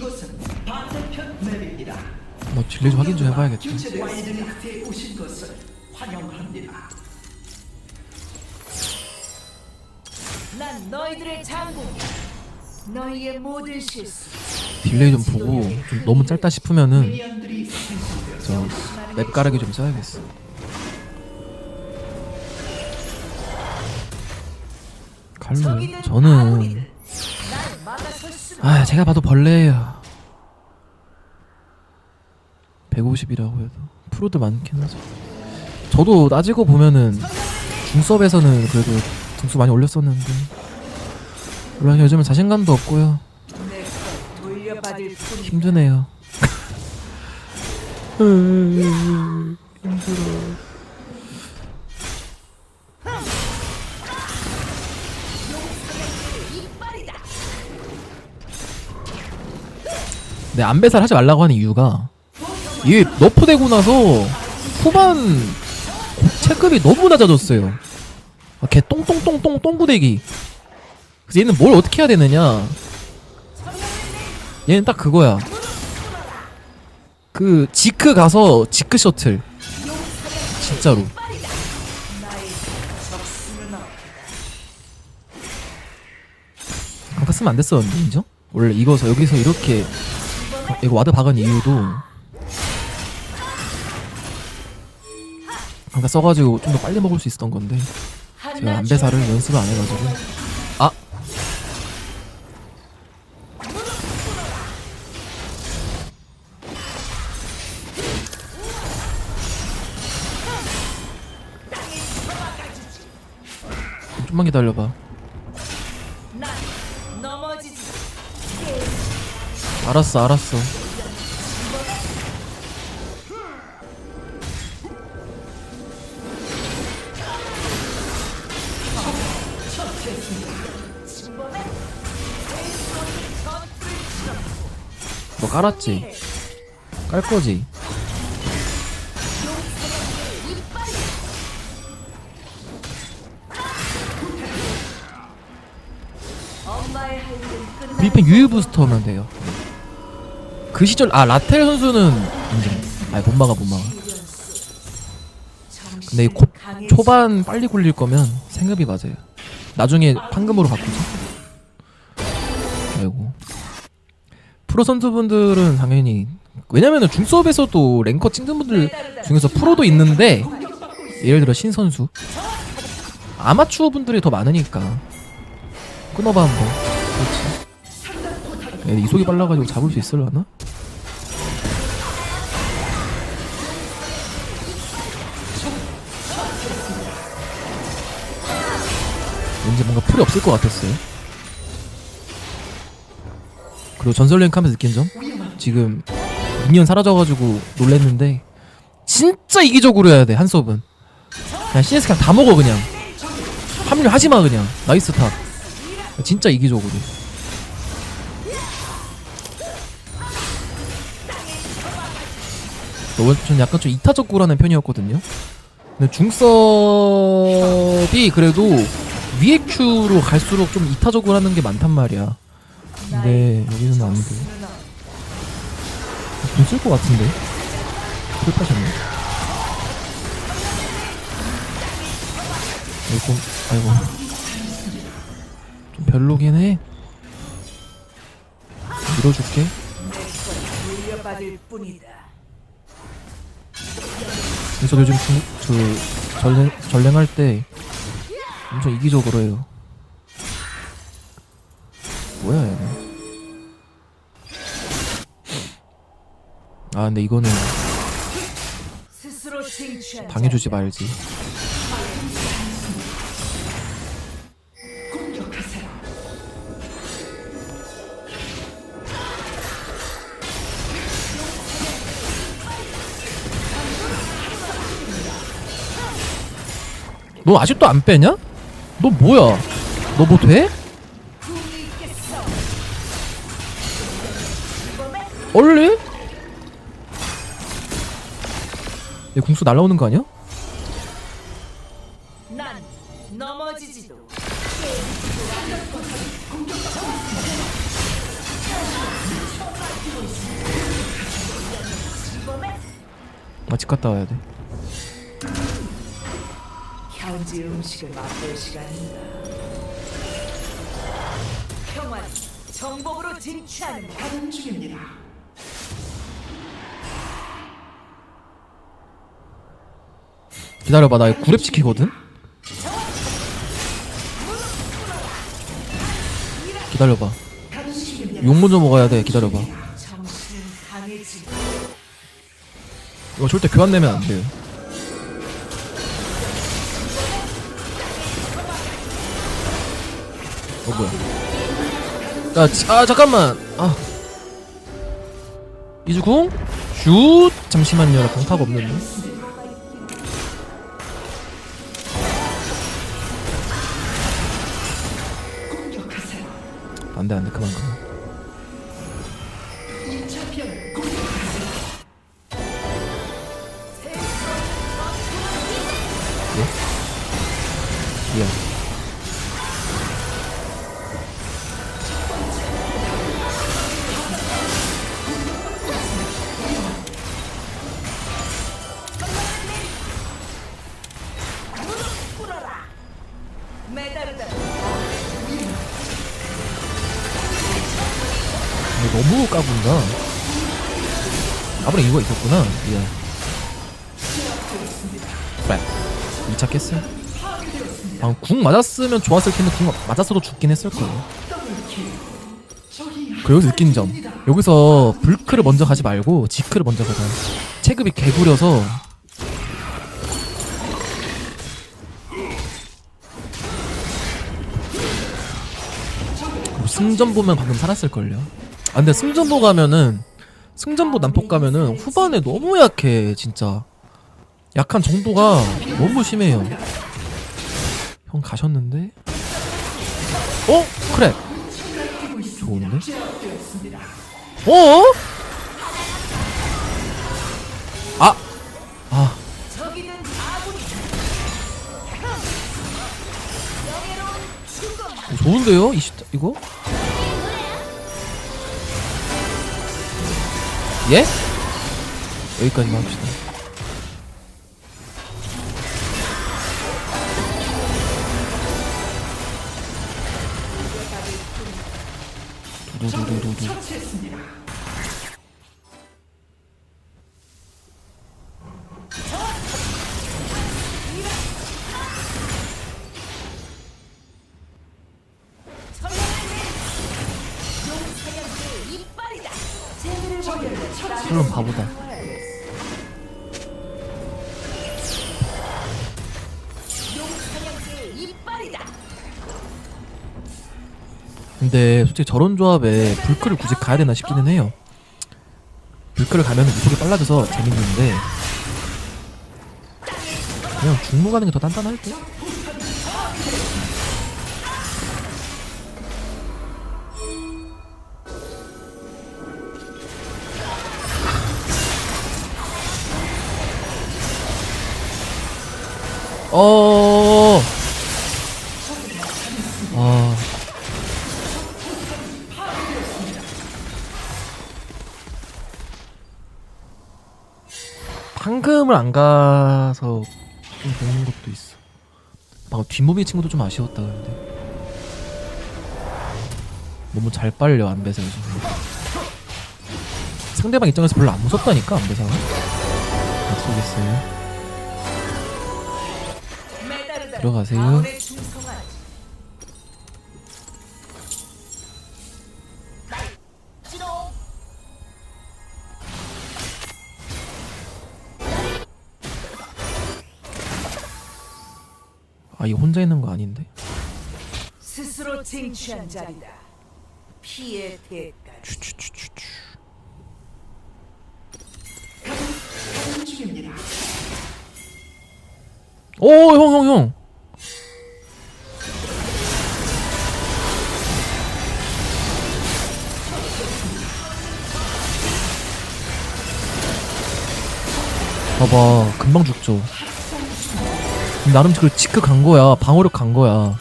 이곳은 반대편 맵입니다. 뭐 딜레이 좀 확인 좀 해봐야겠다. 와이드 리프트에 오신 것을 환영합니다. 난 너희들의 장군이야. 너희의 모든 실수. 딜레이 좀 보고 좀 너무 짧다 싶으면은 미니언들이 생성되어 저맵 가르기 좀 써야겠어. 칼로 저는 아 제가 봐도 벌레예요. 150이라고 해도 프로도 많긴 하죠. 저도 따지고 보면은 중섭에서는 그래도 등수 많이 올렸었는데 물론 요즘은 자신감도 없고요. 내걸 돌려받을 뿐. 힘드네 네, 안배살 하지 말라고 하는 이유가 이게 너프되고 나서 후반 체급이 너무 낮아졌어요. 아, 걔 똥똥똥똥 똥구대기. 그래서 얘는 뭘 어떻게 해야 되느냐? 얘는 딱 그거야. 그 지크 가서 지크 셔틀. 진짜로. 강타 쓰면 안 됐었는데 인정? 원래 이거서 여기서 이렇게 이거 와드 박은 이유도 강타 써가지고 좀 더 빨리 먹을 수 있었던 건데 제가 안배사를 연습을 안 해가지고. 아! 좀만 기다려봐 알았어 알았어 너 깔았지? 깔 거지? 브리핑 유유 부스터면 돼요. 그 시절 아 라텔 선수는 인정. 아못 막아 못 막아. 근데 이 고, 초반 빨리 굴릴 거면 생급이 맞아요. 나중에 판금으로 바꾸죠. 아이고. 프로 선수분들은 당연히 왜냐면은 중수업에서도 랭커 찍는 분들 중에서 프로도 있는데 예를 들어 신 선수 아마추어 분들이 더 많으니까 끊어봐 한번. 그렇지. 야, 이속이 빨라가지고 잡을 수 있을라나? 왠지 뭔가 풀이 없을 것 같았어요. 그리고 전설랭크 하면서 느낀 점? 지금 미니언 사라져가지고 놀랬는데 진짜 이기적으로 해야 돼 한 수업은. 그냥 CS 그냥 다 먹어 그냥. 합류하지마 그냥. 나이스 탑. 진짜 이기적으로. 저 약간 좀 이타적으로 하는 편이었거든요. 근데 중섭이 그래도 위에 큐로 갈수록 좀 이타적으로 하는 게 많단 말이야. 근데 여기서는 안돼. 돈쓸 것 같은데? 풀 파셨네. 아이고 아이고. 좀 별로긴 해. 밀어줄게. 그래서 요즘 중, 저 전랭, 전랭할 때 엄청 이기적으로 해요 뭐야 얘네 아 근데 이거는 당해주지 말지. 너 아직도 안 빼냐? 너 뭐야? 너 뭐 돼? 얼리? 얘 궁수 날라오는 거 아니야? 난 넘어지지도. 아집 갔다 와야 돼 현지 음식을 맛볼 시간이다. 평화는 정복으로 쟁취하는 가는 중입니다. 기다려봐 나 이거 구랩 지키거든 기다려봐. 욕 먼저 먹어야 돼 기다려봐 강해지. 이거 절대 교환 내면 안돼 어 뭐야? 야, 지- 아 잠깐만. 아. 이주궁? 슛! 잠시만요. 나 강타가 없는데. 안돼 안돼. 그만 그만 너무 까분다. 아무래 이유가 있었구나. 미안 그래 2차 깼어요? 방금 궁 맞았으면 좋았을 텐데 궁 맞았어도 죽긴 했을 거예요. 그 여기서 느낀 점. 여기서 불크를 먼저 가지 말고 지크를 먼저 가자. 체급이 개구려서 그리고 승전보면 뭐 방금 살았을걸요 아 근데 승전보 가면은 승전보 난폭 가면은 후반에 너무 약해 진짜 약한 정도가 너무 심해요 형 가셨는데 어? 그래 좋은데? 어? 아! 아, 좋은데요? 이 시, 이거? 예? 여기까지만 합시다. 근데 솔직히 저런 조합에 불크를 굳이 가야 되나 싶기는 해요. 불크를 가면 이속이 빨라져서 재밌는데 그냥 중무 가는 게 더 단단할 듯? 어. 황금을 안 가서 좀 되는 것도 있어. 방금 뒷몸의 친구도 좀 아쉬웠다 근데. 너무 잘 빨려 안배사 요즘. 상대방 입장에서 별로 안 무섭다니까 안배사가. 약속했어요. 들어가세요. 쟁취한 자리다. 피의 대가. 추추추추추. 가는 중입니다. 오 형 형 형. 봐봐 금방 죽죠. 나름 그 지크 간 거야 방어력 간 거야.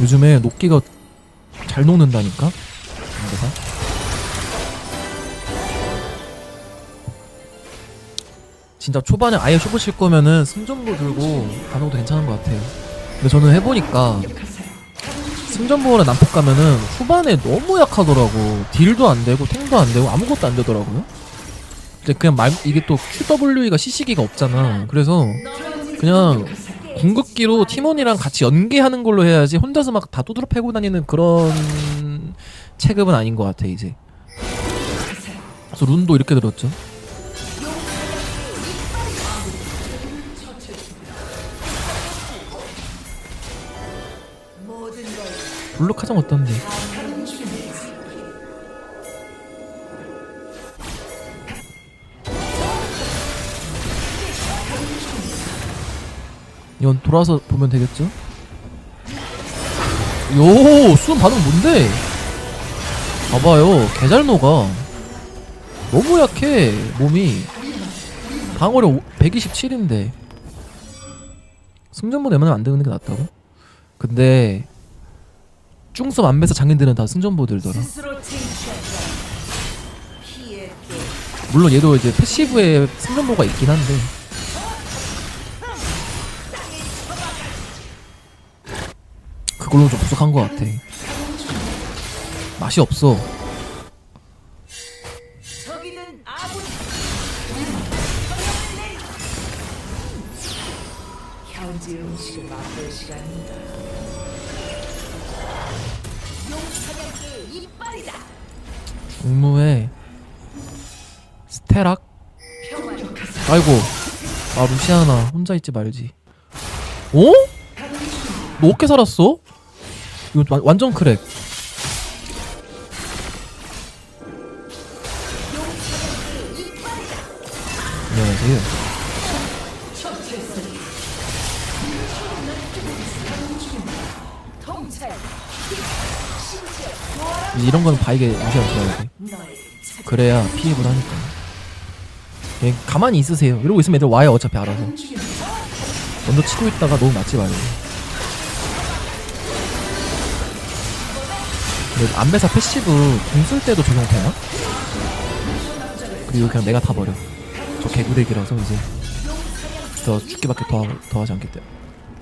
요즘에 녹기가 잘 녹는다니까? 상대가 진짜 초반에 아예 쇼부실 거면은 승전보 들고 가는 것도 괜찮은 것 같아요. 근데 저는 해보니까 승전보나 난폭 가면은 후반에 너무 약하더라고. 딜도 안 되고 탱도 안 되고 아무것도 안 되더라고요. 근데 그냥 말 이게 또 QWE가 CC기가 없잖아. 그래서 그냥 궁극기로 팀원이랑 같이 연계하는 걸로 해야지 혼자서 막 다 두드러 패고 다니는 그런 체급은 아닌 것 같아 이제. 그래서 룬도 이렇게 들었죠. 모든 걸 블록 하장 어떤데? 이건 돌아서 보면 되겠죠? 요, 수은 반응 뭔데? 봐봐요, 개잘 녹아. 너무 약해, 몸이. 방어력 127인데. 승전보 내면 안 되는 게 낫다고? 근데, 중섭 안배사 장인들은 다 승전보들더라. 물론 얘도 이제 패시브에 승전보가 있긴 한데. 그걸로 좀 부족한 것 같아. 맛이 없어. 중무에 스테락. 아이고. 아 루시아나 혼자 있지 말지. 어? 너 어떻게 살았어? 이거 완- 완전 크랙. 안녕하세요. 통찰 이런 거는 바이게 무시하지 말고. 너의 그래야 피입을 하니까. 그냥 가만히 있으세요. 이러고 있으면 애들 와요 어차피 알아서. 먼저 치고 있다가 너무 맞지 말고. 근데 안배사 패시브 공쓸 때도 적용되나? 그리고 그냥 내가 타버려. 저 개구대기라서 이제 더 죽기밖에 더, 더 하지 때문에.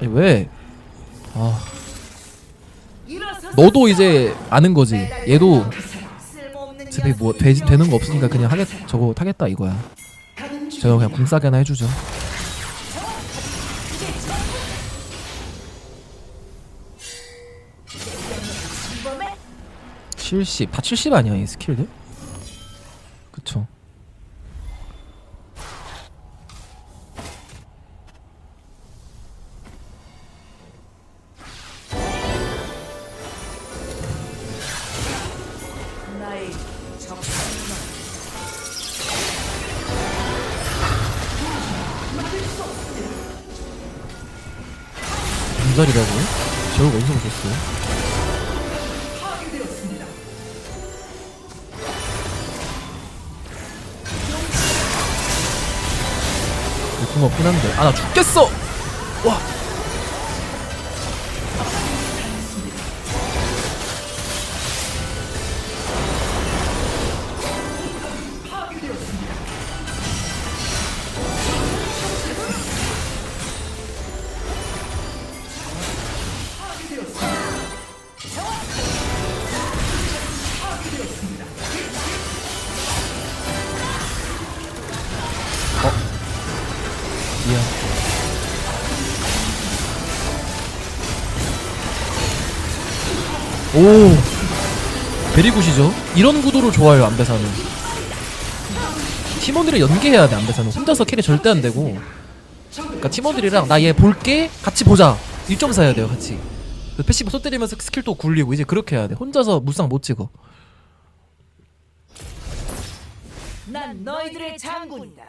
아니 왜? 아 너도 이제 아는 거지. 얘도 어차피 뭐 되, 되는 거 없으니까 그냥 하겠 저거 타겠다 이거야. 저거 그냥 궁 싸게 하나 해주죠. 70, 다 70 아니야 이 스킬들? 그쵸. 분절이라고요? 저걸 어디서 보셨어요? 없긴 한데 아 나 죽겠어! 베리굿이죠. 이런 구도로 좋아요 안배사는. 팀원들이 연계해야 돼 안배사는. 혼자서 캐리 절대 안 되고. 그러니까 팀원들이랑 나 얘 볼게 같이 보자. 1점 사야 돼요 같이. 그 패시브 쏟 때리면서 스킬 또 굴리고 이제 그렇게 해야 돼. 혼자서 무쌍 못 찍어. 난 너희들의 장군이다.